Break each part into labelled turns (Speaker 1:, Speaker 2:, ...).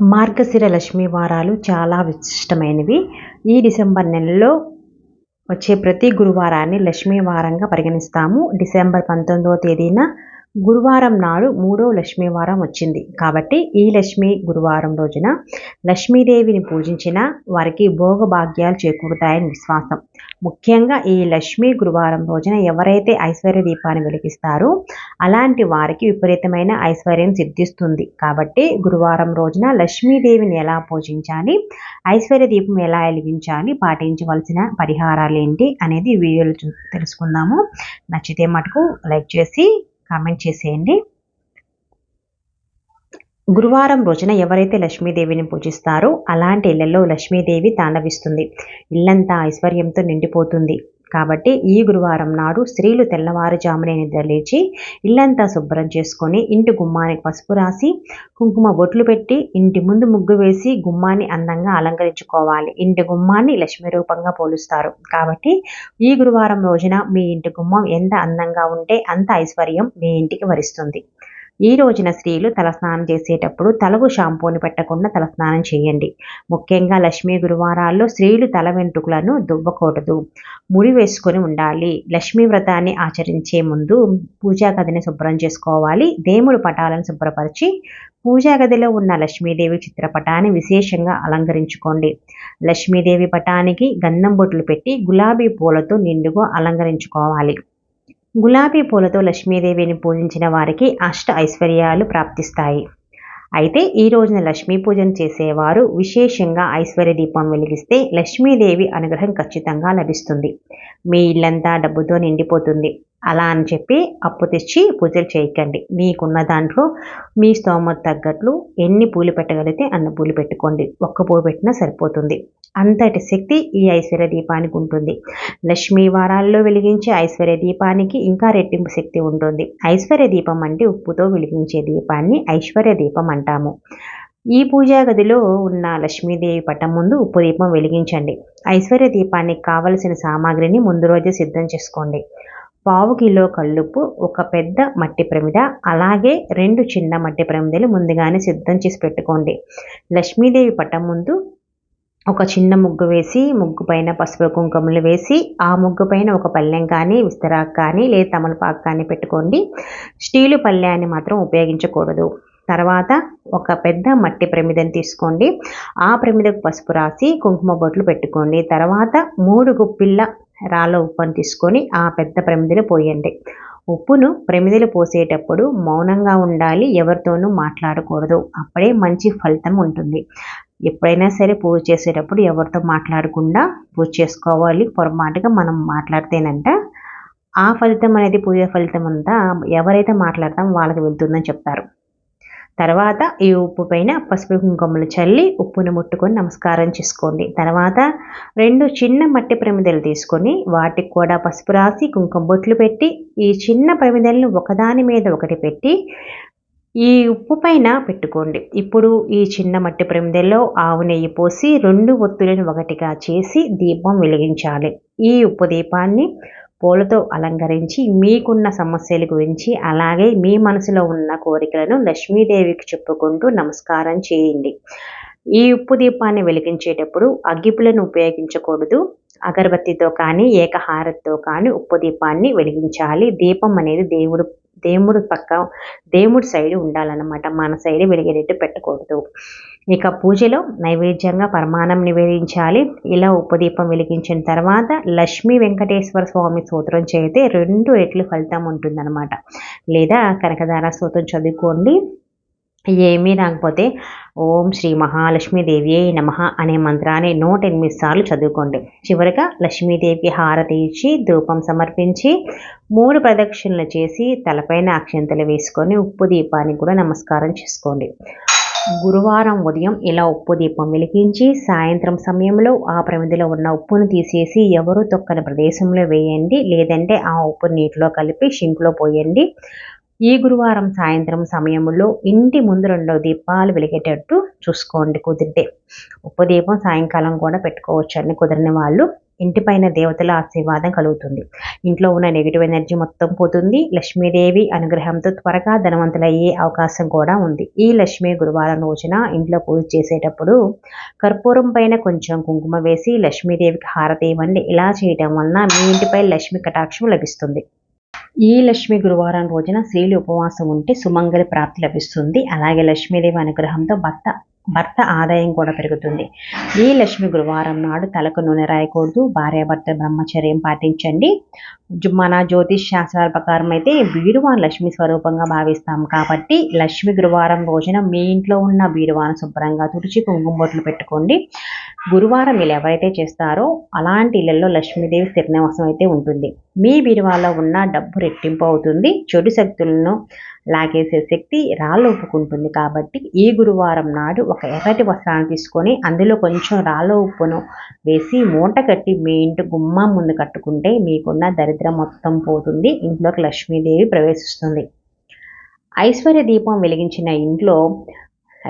Speaker 1: మార్గశిర లక్ష్మీ వారాలు చాలా విశిష్టమైనవి. ఈ డిసెంబర్ నెలలో వచ్చే ప్రతి గురువారాన్ని లక్ష్మీ వారంగా పరిగణిస్తాము. డిసెంబర్ పంతొమ్మిదవ తేదీన గురువారం నాడు మూడో లక్ష్మీవారం వచ్చింది. కాబట్టి ఈ లక్ష్మీ గురువారం రోజున లక్ష్మీదేవిని పూజించిన వారికి భోగభాగ్యాలు చేకూరుతాయని విశ్వాసం. ముఖ్యంగా ఈ లక్ష్మీ గురువారం రోజున ఎవరైతే ఐశ్వర్య దీపాన్ని వెలిగిస్తారో అలాంటి వారికి విపరీతమైన ఐశ్వర్యం సిద్ధిస్తుంది. కాబట్టి గురువారం రోజున లక్ష్మీదేవిని ఎలా పూజించాలి ఐశ్వర్య దీపం ఎలా వెలిగించాలి పాటించవలసిన పరిహారాలు ఏంటి అనేది వీడియోలు తెలుసుకుందాము. నచ్చితే మటుకు లైక్ చేసి కామెంట్ చేసేయండి. గురువారం రోజున ఎవరైతే లక్ష్మీదేవిని పూజిస్తారో అలాంటి ఇళ్ళలో లక్ష్మీదేవి తాండవిస్తుంది. ఇల్లంతా ఐశ్వర్యంతో నిండిపోతుంది. కాబట్టి ఈ గురువారం నాడు స్త్రీలు తెల్లవారుజామునే నిద్రలేచి ఇల్లంతా శుభ్రం చేసుకొని ఇంటి గుమ్మానికి పసుపు రాసి కుంకుమ బొట్లు పెట్టి ఇంటి ముందు ముగ్గు వేసి గుమ్మాన్ని అందంగా అలంకరించుకోవాలి. ఇంటి గుమ్మాన్ని లక్ష్మీ రూపంగా పోలుస్తారు. కాబట్టి ఈ గురువారం రోజున మీ ఇంటి గుమ్మం ఎంత అందంగా ఉంటే అంత ఐశ్వర్యం మీ ఇంటికి వరిస్తుంది. ఈ రోజున స్త్రీలు తలస్నానం చేసేటప్పుడు తలకు షాంపూని పెట్టకుండా తలస్నానం చేయండి. ముఖ్యంగా లక్ష్మీ గురువారాల్లో స్త్రీలు తల వెంట్రుకలను దువ్వకూడదు. ముడి వేసుకొని ఉండాలి. లక్ష్మీ వ్రతాన్ని ఆచరించే ముందు పూజా గదిని శుభ్రం చేసుకోవాలి. దేవుడు పటాలను శుభ్రపరిచి పూజా గదిలో ఉన్న లక్ష్మీదేవి చిత్రపటాన్ని విశేషంగా అలంకరించుకోండి. లక్ష్మీదేవి పటానికి గంధం బొట్లు పెట్టి గులాబీ పూలతో నిండుగా అలంకరించుకోవాలి. గులాబీ పూలతో లక్ష్మీదేవిని పూజించిన వారికి అష్ట ఐశ్వర్యాలు ప్రాప్తిస్తాయి. అయితే ఈ రోజున లక్ష్మీ పూజను చేసేవారు విశేషంగా ఐశ్వర్య దీపం వెలిగిస్తే లక్ష్మీదేవి అనుగ్రహం ఖచ్చితంగా లభిస్తుంది. మీ ఇల్లంతా డబ్బుతో నిండిపోతుంది. అలా అని చెప్పి అప్పు తెచ్చి పూజలు చేయకండి. మీకున్న దాంట్లో మీ స్తోమత తగ్గట్లు ఎన్ని పూలు పెట్టగలిగితే అన్న పూలు పెట్టుకోండి. ఒక్క పువ్వు పెట్టినా సరిపోతుంది. అంతటి శక్తి ఈ ఐశ్వర్య దీపానికి ఉంటుంది. లక్ష్మీ వారాల్లో వెలిగించే ఐశ్వర్య దీపానికి ఇంకా రెట్టింపు శక్తి ఉంటుంది. ఐశ్వర్య దీపం అంటే ఉప్పుతో వెలిగించే దీపాన్ని ఐశ్వర్య దీపం అంటాము. ఈ పూజా గదిలో ఉన్న లక్ష్మీదేవి పటం ముందు ఉప్పు దీపం వెలిగించండి. ఐశ్వర్య దీపానికి కావలసిన సామాగ్రిని ముందు రోజే సిద్ధం చేసుకోండి. పావు కిలో కల్లుప్పు ఒక పెద్ద మట్టి ప్రమిద అలాగే రెండు చిన్న మట్టి ప్రమిదలు ముందుగానే సిద్ధం చేసి పెట్టుకోండి. లక్ష్మీదేవి పటం ముందు ఒక చిన్న ముగ్గు వేసి ముగ్గు పైన పసుపు కుంకుమలు వేసి ఆ ముగ్గు పైన ఒక పల్లెం కానీ విస్తరాకు కానీ లేదా తమలపాకు కానీ పెట్టుకోండి. స్టీలు పల్లెని మాత్రం ఉపయోగించకూడదు. తర్వాత ఒక పెద్ద మట్టి ప్రమిదని తీసుకోండి. ఆ ప్రమిదకు పసుపు రాసి కుంకుమ బొట్లు పెట్టుకోండి. తర్వాత మూడు గుప్పిళ్ళ రాళ్ళ ఉప్పును తీసుకొని ఆ పెద్ద ప్రమిదలు పోయండి. ఉప్పును ప్రమిదలు పోసేటప్పుడు మౌనంగా ఉండాలి ఎవరితోనూ మాట్లాడకూడదు. అప్పుడే మంచి ఫలితం ఉంటుంది. ఎప్పుడైనా సరే పూజ చేసేటప్పుడు ఎవరితో మాట్లాడకుండా పూజ చేసుకోవాలి. పొరపాటుగా మనం మాట్లాడితేనంట ఆ ఫలితం అనేది పూజ ఫలితం అంతా ఎవరైతే మాట్లాడతాం వాళ్ళకి వెళ్తుందని చెప్తారు. తర్వాత ఈ ఉప్పు పైన పసుపు కుంకుమలు చల్లి ఉప్పును ముట్టుకొని నమస్కారం చేసుకోండి. తర్వాత రెండు చిన్న మట్టి ప్రమిదలు తీసుకొని వాటికి కూడా పసుపు రాసి కుంకుమ బొట్లు పెట్టి ఈ చిన్న ప్రమిదలను ఒకదాని మీద ఒకటి పెట్టి ఈ ఉప్పు పైన పెట్టుకోండి. ఇప్పుడు ఈ చిన్న మట్టి ప్రమిదల్లో ఆవు నెయ్యి పోసి రెండు ఒత్తులను ఒకటిగా చేసి దీపం వెలిగించాలి. ఈ ఉప్పు దీపాన్ని పూలతో అలంకరించి మీకున్న సమస్యల గురించి అలాగే మీ మనసులో ఉన్న కోరికలను లక్ష్మీదేవికి చెప్పుకుంటూ నమస్కారం చేయండి. ఈ ఉప్పు దీపాన్ని వెలిగించేటప్పుడు అగ్గిపులను ఉపయోగించకూడదు. అగరబత్తితో కానీ ఏకహారతో కానీ ఉప్పు దీపాన్ని వెలిగించాలి. దీపం అనేది దేవుడు దేవుడు పక్క దేవుడి సైడ్ ఉండాలన్నమాట. మన సైడ్ వెలిగేటట్టు పెట్టకూడదు. ఇక పూజలో నైవేద్యంగా పరమాణం నివేదించాలి. ఇలా ఉపదీపం వెలిగించిన తర్వాత లక్ష్మీ వెంకటేశ్వర స్వామి స్తోత్రం చేస్తే రెండు రెట్లు ఫలితం ఉంటుందన్నమాట. లేదా కనకదార స్తోత్రం చదువుకోండి. ఏమీ రాకపోతే ఓం శ్రీ మహాలక్ష్మీదేవి నమ అనే మంత్రాన్ని నూట ఎనిమిది సార్లు చదువుకోండి. చివరిగా లక్ష్మీదేవికి హారతి ఇచ్చి ధూపం సమర్పించి మూడు ప్రదక్షిణలు చేసి తలపైన అక్షంతలు వేసుకొని ఉప్పు దీపానికి కూడా నమస్కారం చేసుకోండి. గురువారం ఉదయం ఇలా ఉప్పు దీపం వెలిగించి సాయంత్రం సమయంలో ఆ ప్రమిదిలో ఉన్న ఉప్పును తీసేసి ఎవరు తొక్కని ప్రదేశంలో వేయండి లేదంటే ఆ ఉప్పు నీటిలో కలిపి షింక్లో పోయండి. ఈ గురువారం సాయంత్రం సమయంలో ఇంటి ముందు రెండు దీపాలు వెలిగేటట్టు చూసుకోండి కుదిరితే. ఉప్పు దీపం సాయంకాలం కూడా పెట్టుకోవచ్చండి కుదిరిన వాళ్ళు. ఇంటిపైన దేవతల ఆశీర్వాదం కలుగుతుంది. ఇంట్లో ఉన్న నెగిటివ్ ఎనర్జీ మొత్తం పోతుంది. లక్ష్మీదేవి అనుగ్రహంతో త్వరగా ధనవంతులయ్యే అవకాశం కూడా ఉంది. ఈ లక్ష్మీ గురువారం రోజున ఇంట్లో పూజ చేసేటప్పుడు కర్పూరం పైన కొంచెం కుంకుమ వేసి లక్ష్మీదేవికి హారతి ఇవ్వండి ఇలా చేయటం వలన మీ ఇంటిపై లక్ష్మి కటాక్షం లభిస్తుంది. ఈ లక్ష్మి గురువారం రోజున స్త్రీలు ఉపవాసం ఉంటే సుమంగళ ప్రాప్తి లభిస్తుంది. అలాగే లక్ష్మీదేవి అనుగ్రహంతో భర్త భర్త ఆదాయం కూడా పెరుగుతుంది. ఈ లక్ష్మి గురువారం నాడు తలకు నూనె రాయకూడదు. భార్యాభర్త బ్రహ్మచర్యం పాటించండి. మన జ్యోతిష్ శాస్త్రాల ప్రకారం అయితే బీరువాను లక్ష్మి స్వరూపంగా భావిస్తాం కాబట్టి లక్ష్మి గురువారం రోజున మీ ఇంట్లో ఉన్న బీరువాను శుభ్రంగా తుడిచి కుంకుమ బొట్లు పెట్టుకోండి. గురువారం మీరు ఎవరైతే చేస్తారో అలాంటి ఇళ్ళలో లక్ష్మీదేవి స్థిరనివాసం అయితే ఉంటుంది. మీ బీరువాలో ఉన్న డబ్బు రెట్టింపు అవుతుంది. చెడు శక్తులను లాగేసే శక్తి రాళ్ళు ఒప్పుకుంటుంది కాబట్టి ఈ గురువారం నాడు ఒక ఎర్రటి వస్త్రాన్ని తీసుకొని అందులో కొంచెం రాళ్ళ ఉప్పును వేసి మూట కట్టి మీ ఇంటి గుమ్మం ముందు కట్టుకుంటే మీకున్న దరిద్ర మొత్తం పోతుంది. ఇంట్లోకి లక్ష్మీదేవి ప్రవేశిస్తుంది. ఐశ్వర్య దీపం వెలిగించిన ఇంట్లో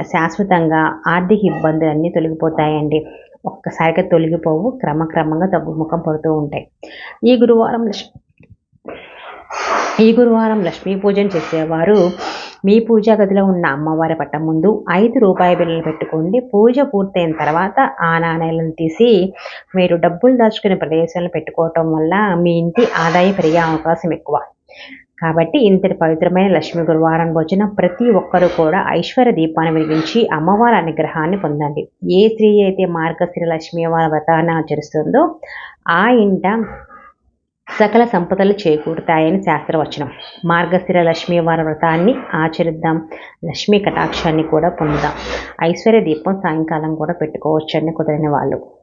Speaker 1: శాశ్వతంగా ఆర్థిక ఇబ్బందులు అన్నీ తొలగిపోతాయండి. ఒక్కసారిగా తొలగిపోవు క్రమక్రమంగా తగ్గుముఖం పడుతూ ఉంటాయి. ఈ గురువారం ఈ గురువారం లక్ష్మీ పూజను చేసేవారు. మీ పూజా గదిలో ఉన్న అమ్మవారి పట్టం ముందు ఐదు రూపాయి బిళ్ళలు పెట్టుకోండి. పూజ పూర్తయిన తర్వాత ఆ నాణ్యాలను తీసి మీరు డబ్బులు దాచుకునే ప్రదేశాలను పెట్టుకోవటం వల్ల మీ ఇంటి ఆదాయం పెరిగే అవకాశం ఎక్కువ. కాబట్టి ఇంతటి పవిత్రమైన లక్ష్మీ గురువారం రోజున ప్రతి ఒక్కరూ కూడా ఐశ్వర్య దీపాన్ని వెలిగించి అమ్మవారి అనుగ్రహాన్ని పొందండి. ఏ స్త్రీ అయితే మార్గశ్రీ లక్ష్మీ వారి వ్రతాన్ని ఆచరిస్తుందో ఆ ఇంట సకల సంపదలు చేకూరుతాయని శాస్త్రవచనం. మార్గశిర లక్ష్మీ వార వ్రతాన్ని ఆచరిద్దాం. లక్ష్మీ కటాక్షాన్ని కూడా పొందుదాం. ఐశ్వర్య దీపం సాయంకాలం కూడా పెట్టుకోవచ్చని కుదిరిన వాళ్ళు.